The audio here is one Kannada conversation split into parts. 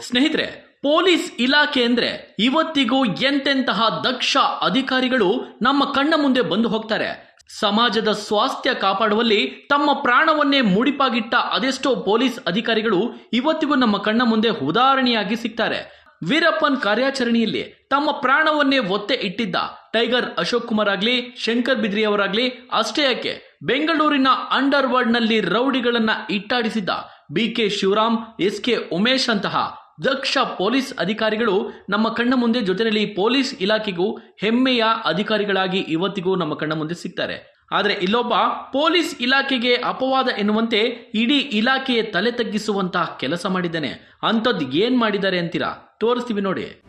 ಸ್ನೇಹಿತರೆ, ಪೊಲೀಸ್ ಇಲಾಖೆ ಅಂದ್ರೆ ಇವತ್ತಿಗೂ ಎಂತೆಂತಹ ದಕ್ಷ ಅಧಿಕಾರಿಗಳು ನಮ್ಮ ಕಣ್ಣ ಮುಂದೆ ಬಂದು ಹೋಗ್ತಾರೆ. ಸಮಾಜದ ಸ್ವಾಸ್ಥ್ಯ ಕಾಪಾಡುವಲ್ಲಿ ತಮ್ಮ ಪ್ರಾಣವನ್ನೇ ಮುಡಿಪಾಗಿಟ್ಟ ಅದೆಷ್ಟೋ ಪೊಲೀಸ್ ಅಧಿಕಾರಿಗಳು ಇವತ್ತಿಗೂ ನಮ್ಮ ಕಣ್ಣ ಮುಂದೆ ಉದಾಹರಣೆಯಾಗಿ ಸಿಗ್ತಾರೆ. ವೀರಪ್ಪನ್ ಕಾರ್ಯಾಚರಣೆಯಲ್ಲಿ ತಮ್ಮ ಪ್ರಾಣವನ್ನೇ ಒತ್ತೆ ಇಟ್ಟಿದ್ದ ಟೈಗರ್ ಅಶೋಕ್ ಕುಮಾರ್ ಆಗ್ಲಿ, ಶಂಕರ್ ಬಿದ್ರಿ ಅವರಾಗ್ಲಿ, ಅಷ್ಟೇ ಯಾಕೆ? ಬೆಂಗಳೂರಿನ ಅಂಡರ್ ವರ್ಲ್ಡ್ನಲ್ಲಿ ರೌಡಿಗಳನ್ನ ಇಟ್ಟಾಡಿಸಿದ್ದ B K Shivaram S K Umesh ಅಂತಹ ದಕ್ಷ ಪೊಲೀಸ್ ಅಧಿಕಾರಿಗಳು ನಮ್ಮ ಕಣ್ಣ ಮುಂದೆ ಜೊತೆಯಲ್ಲಿ ಪೊಲೀಸ್ ಇಲಾಖೆಗೂ ಹೆಮ್ಮೆಯ ಅಧಿಕಾರಿಗಳಾಗಿ ಇವತ್ತಿಗೂ ನಮ್ಮ ಕಣ್ಣ ಮುಂದೆ ಸಿಗ್ತಾರೆ. ಆದರೆ ಇಲ್ಲೊಬ್ಬ ಪೊಲೀಸ್ ಇಲಾಖೆಗೆ ಅಪವಾದ ಎನ್ನುವಂತೆ ಇಡೀ ಇಲಾಖೆಯ ತಲೆ ತಗ್ಗಿಸುವಂತಹ ಕೆಲಸ ಮಾಡಿದ್ದಾನೆ. ಅಂಥದ್ದು ಏನ್ ಮಾಡಿದ್ದಾರೆ ಅಂತೀರಾ? ತೋರಿಸ್ತೀವಿ ನೋಡಿ.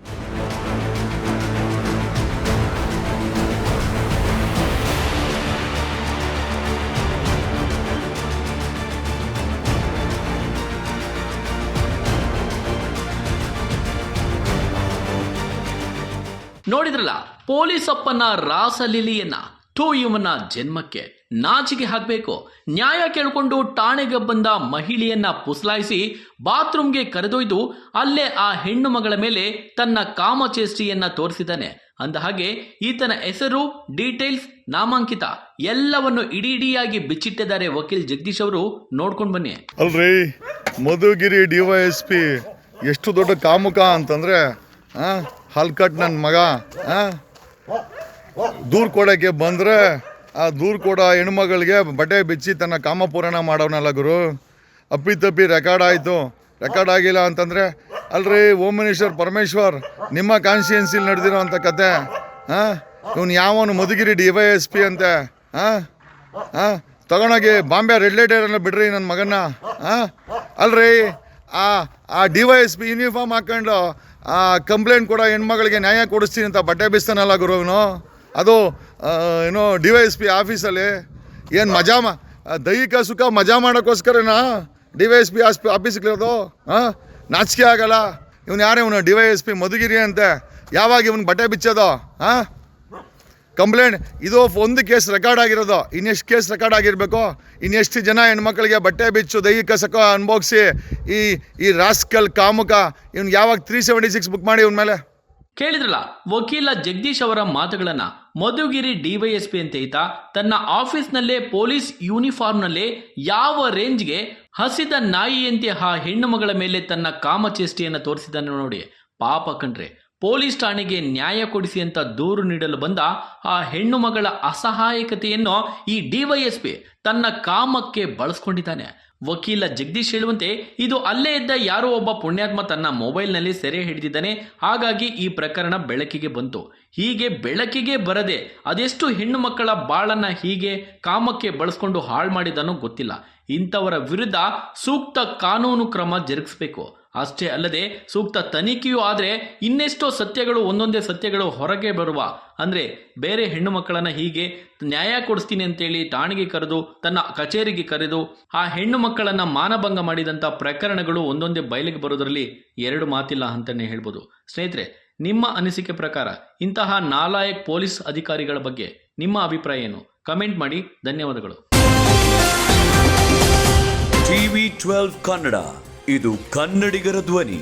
ನೋಡಿದ್ರಲ್ಲ? ಪೊಲೀಸ್ ಅಪ್ಪನ ರಾಸಲೀಲಿಯನ್ನ ಥೂ ಇವನ ಜನ್ಮಕ್ಕೆ ನಾಚಿಕೆ ಹಾಕಬೇಕು. ನ್ಯಾಯ ಕೇಳಿಕೊಂಡು ಠಾಣೆಗೆ ಬಂದ ಮಹಿಳೆಯನ್ನ ಪುಸಲಾಯಿಸಿ ಬಾತ್ರೂಮ್ಗೆ ಕರೆದೊಯ್ದು ಅಲ್ಲೇ ಆ ಹೆಣ್ಣು ಮಗಳ ಮೇಲೆ ತನ್ನ ಕಾಮಚೇಷ್ಟಿಯನ್ನ ತೋರಿಸಿದ್ದಾನೆ. ಅಂದ ಹಾಗೆ ಈತನ ಹೆಸರು, ಡೀಟೇಲ್ಸ್, ನಾಮಾಂಕಿತ ಎಲ್ಲವನ್ನು ಇಡೀಡಿಯಾಗಿ ಬಿಚ್ಚಿಟ್ಟಿದ್ದಾರೆ ವಕೀಲ್ ಜಗದೀಶ್ ಅವರು. ನೋಡ್ಕೊಂಡು ಬನ್ನಿ. ಅಲ್ರಿ, ಮಧುಗಿರಿ ಡಿವೈಎಸ್ಪಿ ಎಷ್ಟು ದೊಡ್ಡ ಕಾಮುಕ ಅಂತಂದ್ರೆ ಹಲ್ಕಟ್ ನನ್ನ ಮಗ ದೂರ್ ಕೊಡೋಕ್ಕೆ ಬಂದ್ರೆ, ಆ ದೂರು ಕೊಡೋ ಹೆಣ್ಮಗಳಿಗೆ ಬಟ್ಟೆ ಬಿಚ್ಚಿ ತನ್ನ ಕಾಮಪೂರಣ ಮಾಡೋನಲ್ಲ ಗುರು. ಅಪ್ಪಿತಪ್ಪಿ ರೆಕಾರ್ಡ್ ಆಯಿತು. ರೆಕಾರ್ಡ್ ಆಗಿಲ್ಲ ಅಂತಂದ್ರೆ, ಅಲ್ರಿ ಓಮ್ ಮಿನಿಸ್ಟರ್ ಪರಮೇಶ್ವರ್, ನಿಮ್ಮ ಕಾನ್ಸ್ಟಿಟ್ಯೂನ್ಸಿಲಿ ನಡೆದಿರೋ ಅಂಥ ಕತೆ. ಹಾಂ ಇವನು ಯಾವನು Madhugiri D Y S P ಅಂತೆ. ಹಾಂ ಹಾಂ ತಗೊಂಡೋಗಿ ಬಾಂಬೆ ರೆಡ್ ಲೈಟ್ ಏರನ್ನ ಬಿಡ್ರಿ ನನ್ನ ಮಗನ ಹಾಂ ಅಲ್ರಿ, ಆ ಆ D Y S P uniform ಹಾಕೊಂಡು ಆ, ಕಂಪ್ಲೇಂಟ್ ಕೂಡ ಹೆಣ್ಮಗಳಿಗೆ ನ್ಯಾಯ ಕೊಡಿಸ್ತೀನಿ ಅಂತ ಬಟ್ಟೆ ಬಿಸ್ತಾನಲ್ಲ ಗುರುವನು ಅದು ಏನು ಡಿ ವೈ ಎಸ್ ಪಿ ಆಫೀಸಲ್ಲಿ ಏನು ಮಜಾ ಮಾ ದೈಹಿಕ ಸುಖ ಮಜಾ ಮಾಡೋಕ್ಕೋಸ್ಕರನಾ? ಡಿ ವೈ ಎಸ್ ಪಿ ಆಸ್ಪಿ ಆಫೀಸ್ಗಳಿರೋದು ಹಾಂ ನಾಚಿಕೆ ಆಗಲ್ಲ. ಇವನು ಯಾರೇ ಇವನು? D Y S P Madhugiri ಅಂತೆ. ಯಾವಾಗ ಇವನು ಬಟ್ಟೆ ಬಿಚ್ಚೋದು? ಹಾಂ ಕಂಪ್ಲೇಂಟ್, ಇದು ಒಂದು ಕೇಸ್ ರೆಕಾರ್ಡ್ ಆಗಿರೋದು. ಇನ್ನೆಷ್ಟು ಕೇಸ್ ರೆಕಾರ್ಡ್ ಆಗಿರಬೇಕು? ಇನ್ನೆಷ್ಟು ಜನ ಹೆಣ್ಮಕ್ಳಿಗೆ ಬಟ್ಟೆ ಬಿಚ್ಚು, ದೈಹಿಕ ಸಕ ಅನುಭವಿಸಿ ಈ ಈ ರಾಸ್ಕಲ್ ಕಾಮುಕ, ಇವ್ನು ಯಾವಾಗ ತ್ರೀ ಸೆವೆಂಟಿ ಸಿಕ್ಸ್ ಬುಕ್ ಮಾಡಿ ಇವನ ಮೇಲೆ? ಕೇಳಿದ್ರಲ್ಲ, ವಕೀಲ ಜಗದೀಶ್ ಅವರ ಮಾತುಗಳನ್ನ ಮಧುಗಿರಿ ಡಿವೈಎಸ್ಪಿ ಅಂತ ಈತ ತನ್ನ ಆಫೀಸ್ನಲ್ಲೇ ಪೊಲೀಸ್ ಯೂನಿಫಾರ್ಮ್ನಲ್ಲೇ ಯಾವ ರೇಂಜ್ಗೆ ಹಸಿದ ನಾಯಿಯಂತೆ ಆ ಹೆಣ್ಣು ಮಗಳ ಮೇಲೆ ತನ್ನ ಕಾಮಚೇಷ್ಟೆಯನ್ನು ತೋರಿಸಿದ್ದಾನೆ ನೋಡಿ ಪಾಪ ಕಣ್ರೆ. ಪೊಲೀಸ್ ಠಾಣೆಗೆ ನ್ಯಾಯ ಕೊಡಿಸಿ ಅಂತ ದೂರು ನೀಡಲು ಬಂದ ಆ ಹೆಣ್ಣು ಮಗಳ ಅಸಹಾಯಕತೆಯನ್ನು ಈ ಡಿವೈಎಸ್ಪಿ ತನ್ನ ಕಾಮಕ್ಕೆ ಬಳಸ್ಕೊಂಡಿದ್ದಾನೆ. ವಕೀಲ ಜಗದೀಶ್ ಹೇಳುವಂತೆ ಇದು ಅಲ್ಲೇ ಇದ್ದ ಯಾರೋ ಒಬ್ಬ ಪುಣ್ಯಾತ್ಮ ತನ್ನ ಮೊಬೈಲ್ನಲ್ಲಿ ಸೆರೆ ಹಿಡಿದಿದ್ದಾನೆ. ಹಾಗಾಗಿ ಈ ಪ್ರಕರಣ ಬೆಳಕಿಗೆ ಬಂತು. ಹೀಗೆ ಬೆಳಕಿಗೆ ಬರದೆ ಅದೆಷ್ಟು ಹೆಣ್ಣು ಮಕ್ಕಳ ಬಾಳನ್ನ ಹೀಗೆ ಕಾಮಕ್ಕೆ ಬಳಸ್ಕೊಂಡು ಹಾಳು ಮಾಡಿದನೋ ಗೊತ್ತಿಲ್ಲ. ಇಂಥವರ ವಿರುದ್ಧ ಸೂಕ್ತ ಕಾನೂನು ಕ್ರಮ ಜರುಗಿಸಬೇಕು. ಅಷ್ಟೇ ಅಲ್ಲದೆ ಸೂಕ್ತ ತನಿಖೆಯೂ ಆದರೆ ಇನ್ನೆಷ್ಟೋ ಸತ್ಯಗಳು ಒಂದೊಂದೇ ಸತ್ಯಗಳು ಹೊರಗೆ ಬರುವ. ಅಂದರೆ ಬೇರೆ ಹೆಣ್ಣು ಮಕ್ಕಳನ್ನು ಹೀಗೆ ನ್ಯಾಯ ಕೊಡಿಸ್ತೀನಿ ಅಂತೇಳಿ ಠಾಣೆಗೆ ಕರೆದು, ತನ್ನ ಕಚೇರಿಗೆ ಕರೆದು, ಆ ಹೆಣ್ಣು ಮಕ್ಕಳನ್ನು ಮಾನಭಂಗ ಮಾಡಿದಂಥ ಪ್ರಕರಣಗಳು ಒಂದೊಂದೇ ಬಯಲಿಗೆ ಬರೋದರಲ್ಲಿ ಎರಡು ಮಾತಿಲ್ಲ ಅಂತಲೇ ಹೇಳ್ಬೋದು. ಸ್ನೇಹಿತರೆ, ನಿಮ್ಮ ಅನಿಸಿಕೆ ಪ್ರಕಾರ ಇಂತಹ ನಾಲಾಯಕ್ ಪೊಲೀಸ್ ಅಧಿಕಾರಿಗಳ ಬಗ್ಗೆ ನಿಮ್ಮ ಅಭಿಪ್ರಾಯ ಏನು? ಕಮೆಂಟ್ ಮಾಡಿ. ಧನ್ಯವಾದಗಳು. TV twelve Kannada. ಇದು ಕನ್ನಡಿಗರ ಧ್ವನಿ.